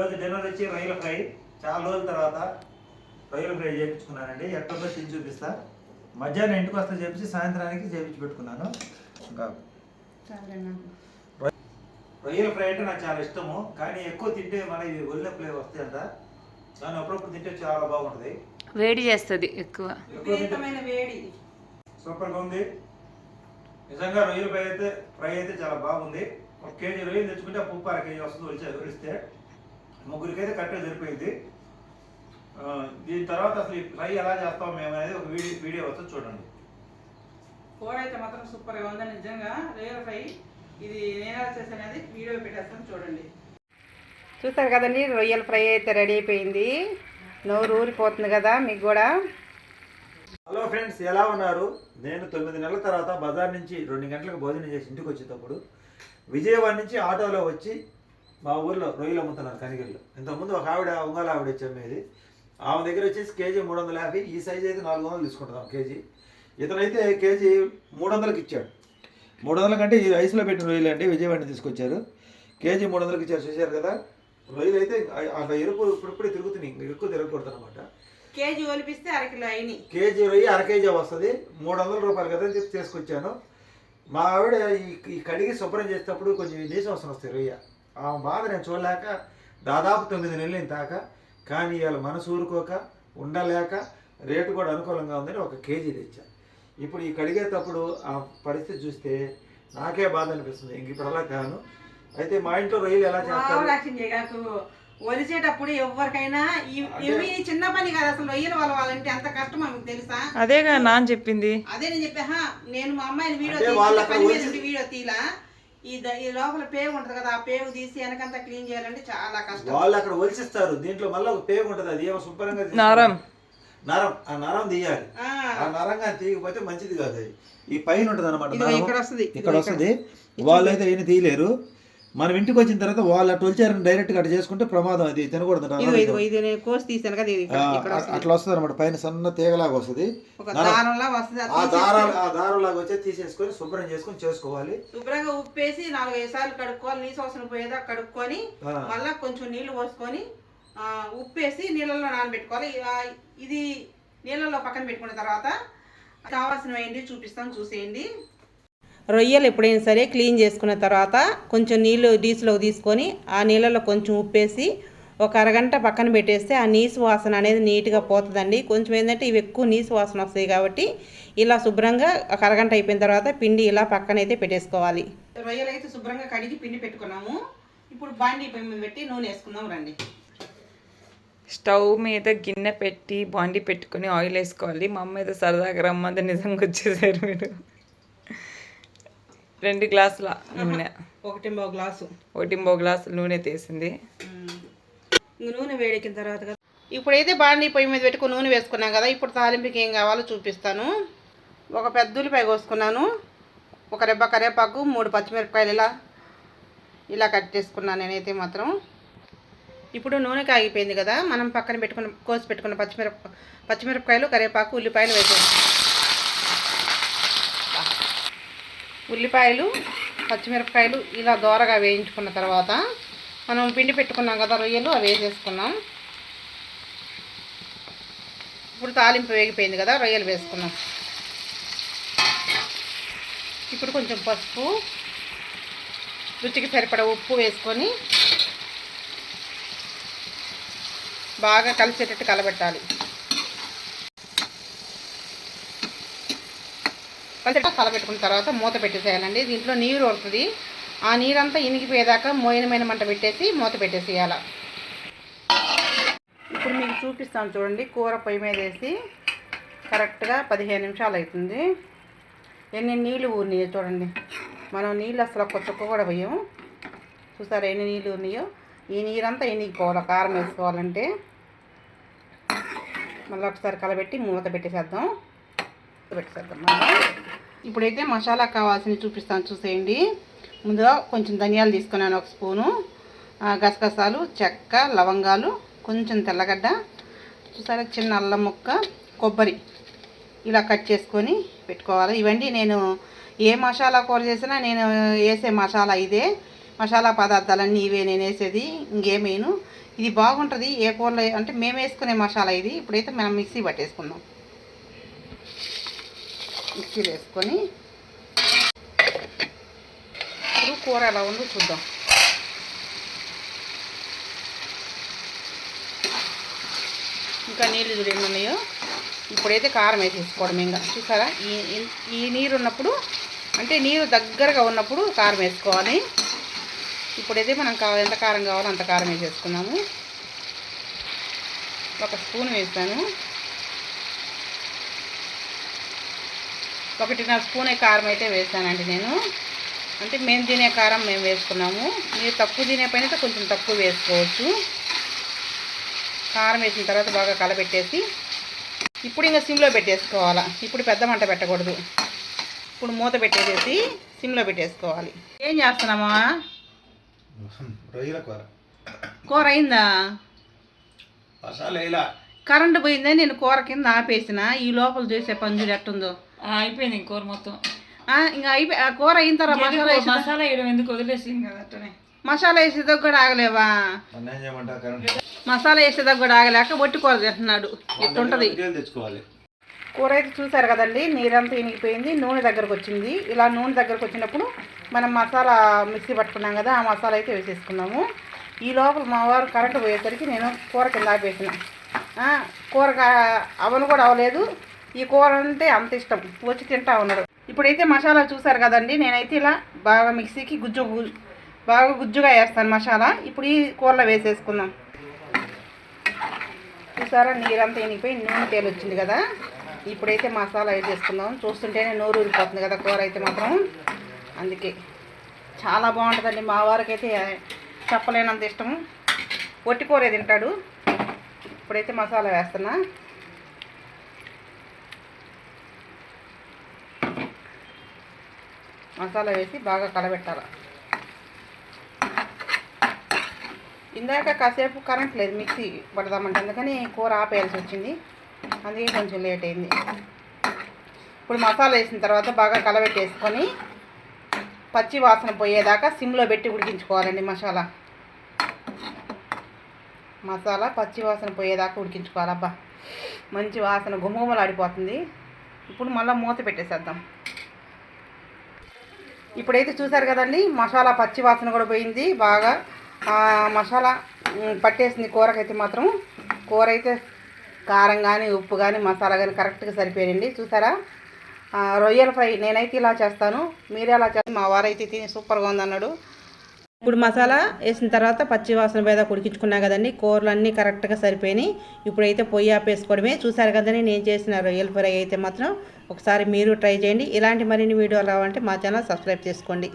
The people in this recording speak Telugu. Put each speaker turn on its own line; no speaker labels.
ఈరోజు డిన్నర్ వచ్చి రొయ్యల ఫ్రై. చాలా రోజుల తర్వాత రొయ్యల ఫ్రై చేయించుకున్నానండి ఎట్టుందో తిని చూపిస్తా. మధ్యాహ్నం ఇంటికి వస్తా చేపించి సాయంత్రానికి చేపించి పెట్టుకున్నాను. ఇంకా రొయ్యల ఫ్రై అంటే నాకు చాలా ఇష్టము. కానీ ఎక్కువ తింటే మన ఇది ఒళ్ళెప్పులే వస్తాయంట. కానీ అప్పుడప్పుడు తింటే చాలా బాగుంటుంది.
వేడి చేస్తుంది ఎక్కువ.
వేడి.
సూపర్గా ఉంది. నిజంగా రొయ్యల ఫ్రై అయితే ఫ్రై అయితే చాలా బాగుంది. ఒక కేజీ రొయ్యలు తెచ్చుకుంటే ఆ ఉప్పు అర కేజీ వస్తుంది వచ్చి వరిస్తే ముగ్గురికైతే కరెక్ట్గా సరిపోయింది ఆ, దీని తర్వాత అసలు ఈ ఫ్రై ఎలా చేస్తాం మేము అనేది ఒక వీడియో వీడియో వస్తుంది చూడండి.
కూర అయితే మాత్రం సూపర్గా ఉంది నిజంగా రేర్ ఫ్రై. ఇది నేను ఎలా చేశానది వీడియో పెట్టేస్తాను చూడండి. చూస్తారు కదండి రొయ్యల ఫ్రై అయితే రెడీ అయిపోయింది. నోరు ఊరిపోతుంది కదా మీకు కూడా.
హలో ఫ్రెండ్స్ ఎలా ఉన్నారు? నేను తొమ్మిది నెలల తర్వాత బజార్ నుంచి రెండు గంటలకు భోజనం చేసి ఇంటికి వచ్చేటప్పుడు విజయవాడ నుంచి ఆటోలో వచ్చి మా ఊర్లో రొయ్యలు అమ్ముతున్నారు కనిగిరిలో ఇంతకుముందు ఒక ఆవిడ ఉంగళ ఆవిడ వచ్చి అమ్మేది ఆమె దగ్గర వచ్చేసి కేజీ మూడు వందల యాభై ఈ సైజ్ అయితే నాలుగు వందలు తీసుకుంటున్నాం కేజీ. ఇతనైతే కేజీ మూడు వందలకి ఇచ్చాడు. మూడు వందల కంటే ఈ ఐస్లో పెట్టిన రొయ్యలు అండి విజయవాడ తీసుకొచ్చారు. కేజీ మూడు వందలకి ఇచ్చారు చూశారు కదా. రొయ్యలు అయితే అట్లా ఎరుపు ఇప్పుడిప్పుడే తిరుగుతున్నాయి ఇంకా ఎక్కువ తిరగకూడదు అనమాట
కేజీ ఒలిపిస్తే అరకిలో అయినాయి.
కేజీ రొయ్యి అర కేజీ వస్తుంది. మూడు వందల రూపాయలు కదా అని చెప్పి తీసుకొచ్చాను. మా ఆవిడ ఈ కడిగి శుభ్రం చేసేటప్పుడు కొంచెం నీసం అవసరం వస్తాయి రొయ్య. ఆ బాధ నేను చూడలేక దాదాపు తొమ్మిది నెలలు తాక కానీ ఇవాళ మనసు ఊరుకోక ఉండలేక రేటు కూడా అనుకూలంగా ఉందని ఒక కేజీ తెచ్చా. ఇప్పుడు ఈ కడిగేటప్పుడు ఆ పరిస్థితి చూస్తే నాకే బాధ అనిపిస్తుంది. ఇంక ఇప్పుడు అలా కాను. అయితే మా ఇంట్లో రొయ్యలు ఎలా చేస్తారు?
ఒలిచేటప్పుడు ఎవరికైనా ఇవి చిన్న పని కాదు. అసలు రొయ్యలు వాళ్ళంటే ఎంత కష్టమో మీకు తెలుసా?
అదేగా నాన్న చెప్పింది.
అదే నేను చెప్పా "హా, నేను మా అమ్మాయిని వీడియో వీడియో తీలా. ఈ ద- ఈ లోపల పేగు ఉంటది కదా ఆ పేగు తీసి వెనకంతా క్లీన్ చేయాలంటే చాలా కష్టం.
వాళ్ళు అక్కడ ఒలిచిస్తారు దీంట్లో మళ్ళీ ఒక పేగు ఉంటుంది అది ఏమో శుభ్రంగా తీస్తారు.
నరం.
నరం ఆ నరం తీయాలి.
ఆ,
ఆ నరంగా తీయకపోతే మంచిది కాదు అది. ఈ పైన ఉంటుంది అనమాట
ఇదిగో ఇక్కడ వస్తది
ఇక్కడ. వస్తుంది. వాళ్ళైతే ఏమి తీయలేరు. మనం ఇంటికి వచ్చిన తర్వాత వాళ్ళు అటు వచ్చారని డైరెక్ట్గా అటు చేసుకుంటే ప్రమాదం అది తినకూడదు. అట్లా వస్తుంది అనమాట పైన సన్న తీగలాగా వస్తుంది. ఆ దారాలు ఆ దారంలాగా వచ్చే తీసేసుకొని శుభ్రం చేసుకొని చేసుకోవాలి.
శుభ్రంగా ఉప్పేసి నాలుగు ఐదు సార్లు కడుక్కోవాలి నీసు అవసరం పోయేదా కడుక్కొని మళ్ళా కొంచెం నీళ్ళు పోసుకొని ఉప్పేసి నీళ్ళల్లో నానబెట్టుకోవాలి. ఇది నీళ్ళల్లో పక్కన పెట్టుకున్న తర్వాత కావాల్సినవి ఏంటి చూపిస్తాను చూసేయండి. రొయ్యలు ఎప్పుడైనా సరే క్లీన్ చేసుకున్న తర్వాత కొంచెం నీళ్ళు డీసులోకి తీసుకొని ఆ నీళ్ళలో కొంచెం ఉప్పేసి ఒక అరగంట పక్కన పెట్టేస్తే ఆ నీసు వాసన అనేది నీట్గా పోతుందండి. కొంచెం ఏంటంటే ఇవి ఎక్కువ నీసు వాసన వస్తాయి కాబట్టి ఇలా శుభ్రంగా ఒక అరగంట అయిపోయిన తర్వాత పిండి ఇలా పక్కన అయితే పెట్టేసుకోవాలి. రొయ్యలు అయితే శుభ్రంగా కడిగి పిండి పెట్టుకున్నాము. ఇప్పుడు బాండీ పొయ్యి పెట్టి నూనె వేసుకుందాం రండి.
స్టవ్ మీద గిన్నె పెట్టి బాండి పెట్టుకొని ఆయిల్ వేసుకోవాలి. మా అమ్మ అయితే సరదాగా రమ్మంది. నిజంగా వచ్చేసారు మీరు. రెండు గ్లాసుల నూనె.
ఒకటి గ్లాసు.
ఒకటింబో గ్లాసు నూనె తీసింది.
నూనె వేడెక్కిన తర్వాత కదా. ఇప్పుడైతే బాండీ పొయ్యి మీద పెట్టుకుని నూనె వేసుకున్నాం కదా ఇప్పుడు తాలింపుకి ఏం కావాలో చూపిస్తాను. ఒక పెద్ద ఉల్లిపాయ కోసుకున్నాను. ఒక రెబ్బ కరివేపాకు మూడు పచ్చిమిరపకాయలు ఇలా ఇలా కట్ చేసుకున్నాను నేనైతే మాత్రం. ఇప్పుడు నూనె కాగిపోయింది కదా మనం పక్కన పెట్టుకున్న కోసి పెట్టుకున్న పచ్చిమిరప పచ్చిమిరపకాయలు కరివేపాకు ఉల్లిపాయలు వేసేసి ఉల్లిపాయలు పచ్చిమిరపకాయలు ఇలా దోరగా వేయించుకున్న తర్వాత మనం పిండి పెట్టుకున్నాం కదా రొయ్యలు అవి వేసేసుకున్నాం. ఇప్పుడు తాలింపు వేగిపోయింది కదా రొయ్యలు వేసుకున్నాం. ఇప్పుడు కొంచెం పసుపు రుచికి సరిపడ ఉప్పు వేసుకొని బాగా కలిసేటట్టు కలబెట్టాలి. కలిసేటట్టు కలబెట్టుకున్న తర్వాత మూత పెట్టేసేయాలండి. దీంట్లో నీరు వస్తుంది. ఆ నీరంతా ఇనిగిపోయేదాకా మోయినమైన మంట పెట్టేసి మూత పెట్టేసేయాల. ఇప్పుడు మీకు చూపిస్తాను చూడండి. కూర పొయ్యి మీద వేసి కరెక్ట్గా పదిహేను నిమిషాలు అవుతుంది. ఎన్ని నీళ్ళు ఊరినాయో చూడండి. మనం నీళ్ళు అసలు ఒక్క చుక్క కూడా పోయాము చూసారా ఎన్ని నీళ్ళు ఉన్నాయో ఈ నీరంతా ఎనిగిపోవాలి కారం వేసుకోవాలంటే. మళ్ళీ ఒకసారి కలబెట్టి మూత పెట్టేసేద్దాం. పెట్టేద్దాం ఇప్పుడైతే మసాలా కావాల్సినవి చూపిస్తాను చూసేయండి. ముందుగా కొంచెం ధనియాలు తీసుకున్నాను ఒక స్పూను. గసగసాలు చెక్క లవంగాలు కొంచెం తెల్లగడ్డ. చూసారా చిన్న అల్లం ముక్క కొబ్బరి. ఇలా కట్ చేసుకొని పెట్టుకోవాలి. ఇవన్నీ నేను ఏ మసాలా కూర చేసినా నేను వేసే మసాలా ఇదే. మసాలా పదార్థాలన్నీ ఇవే నేను వేసేది ఇంకేమేను ఇది బాగుంటుంది ఏ కూరలో అంటే మేము వేసుకునే మసాలా ఇది. ఇప్పుడైతే మనం మిక్సీ పట్టేసుకుందాం. మిక్సీలో వేసుకొని ఇప్పుడు కూర ఎలా ఉందో చూద్దాం. ఇంకా నీళ్ళు చూడు ఉన్నాయో? ఇప్పుడైతే కారం వేసేసుకోవడం ఇంకా. చూసారా? ఈ ఈ- నీరు ఉన్నప్పుడు అంటే నీరు దగ్గరగా ఉన్నప్పుడు కారం వేసుకోవాలి. ఇప్పుడైతే మనం కా ఎంత కారం కావాలో అంత కారం వేసేసుకున్నాము. ఒక స్పూన్ వేస్తాను ఒకటిన్నర స్పూన్ కారం అయితే వేస్తానండి నేను. అంటే మేము తినే కారం మేము వేసుకున్నాము. మీరు తక్కువ తినే పైన కొంచెం తక్కువ వేసుకోవచ్చు. కారం వేసిన తర్వాత బాగా కలబెట్టేసి ఇప్పుడు ఇంకా సిమ్లో పెట్టేసుకోవాలా. ఇప్పుడు పెద్ద మంట పెట్టకూడదు. ఇప్పుడు మూత పెట్టేసేసి సిమ్లో పెట్టేసుకోవాలి. ఏం చేస్తున్నామా?
రొయ్యల కూర.
కూర అయిందా? కరెంటు పోయిందని నేను కూర కింద ఆపేసిన. ఈ లోపల చేసే పంజులు ఎట్టుందో.
అయిపోయింది కూర మొత్తం.
ఆ, ఇంకా అయిపోయి ఆ కూర అయిన తర్వాత మసాలా వేసి
మసాలా వేయడం ఎందుకు వదిలేసి కదా అట్టనే
మసాలా వేసేదాకా కూడా ఆగలేవా? మసాలా వేసేదాకా కూడా ఆగలేక వట్టి కూర తింటున్నాడు
తెచ్చుకోవాలి.
కూర అయితే చూసారు కదండి నీరంతా ఇనిగిపోయింది నూనె దగ్గరకు వచ్చింది. ఇలా నూనె దగ్గరకు వచ్చినప్పుడు మనం మసాలా మిక్సీ పట్టుకున్నాం కదా ఆ మసాలా అయితే వేసేసుకున్నాము. ఈ లోపల మా వారు కరెంటు పోయేసరికి నేను కూర కింద ఆపేసిన. ఆ, కూర అవను కూడా అవ్వలేదు ఈ కూర అంటే అంత ఇష్టం. వచ్చి తింటా ఉన్నాడు ఇప్పుడైతే మసాలా చూసారు కదండి నేనైతే ఇలా బాగా మిక్సీకి గుజ్జు బాగా గుజ్జుగా వేస్తాను మసాలా. ఇప్పుడు ఈ కూరలో వేసేసుకుందాం. చూసారా నీరంతా ఎనిగిపోయి నూనె తేలి వచ్చింది కదా. ఇప్పుడైతే మసాలా వేసేసుకుందాం. చూస్తుంటేనే నోరు ఊరిపోతుంది కదా కూర అయితే మాత్రం. అందుకే చాలా బాగుంటుందండి. మా వారికి అయితే చెప్పలేనంత ఇష్టం. ఒట్టి కూరే తింటాడు. ఇప్పుడైతే మసాలా వేస్తున్నా. మసాలా వేసి బాగా కలబెట్టాలి. ఇందాక కాసేపు కరెంట్ లేదు మిక్సీ పడదామంటే అందుకని కూర ఆపేయాల్సి వచ్చింది. అందుకే కొంచెం లేట్ అయింది. ఇప్పుడు మసాలా వేసిన తర్వాత బాగా కలబెట్టేసుకొని పచ్చి వాసన పోయేదాకా సిమ్లో పెట్టి ఉడికించుకోవాలండి మసాలా. మసాలా పచ్చి వాసన పోయేదాకా ఉడికించుకోవాలబ్బా. మంచి వాసన గుమగుమలాడిపోతుంది. ఇప్పుడు మళ్ళీ మూత పెట్టేసేద్దాం. ఇప్పుడైతే చూసారు కదండి మసాలా పచ్చి వాసన కూడా పోయింది బాగా. మసాలా పట్టేసింది కూరకైతే మాత్రం కూర అయితే కారం కానీ ఉప్పు కానీ మసాలా కానీ కరెక్ట్గా సరిపోయింది చూసారా రొయ్యల ఫ్రై నేనైతే ఇలా చేస్తాను. మీరే అలా చేస్తాను మా వారైతే తిని సూపర్గా ఉందన్నాడు. ఇప్పుడు మసాలా వేసిన తర్వాత పచ్చి వాసన మీద ఉడికించుకున్నా కదండి. కూరలు అన్నీ కరెక్ట్గా సరిపోయినాయి. ఇప్పుడైతే పొయ్యి ఆపేసుకోవడమే. చూసారు కదండి నేను చేసిన రొయ్యల ఫ్రై అయితే మాత్రం ఒకసారి మీరు ట్రై చేయండి. ఇలాంటి మరిన్ని వీడియోలు కావాలంటే మా ఛానల్ సబ్స్క్రైబ్ చేసుకోండి.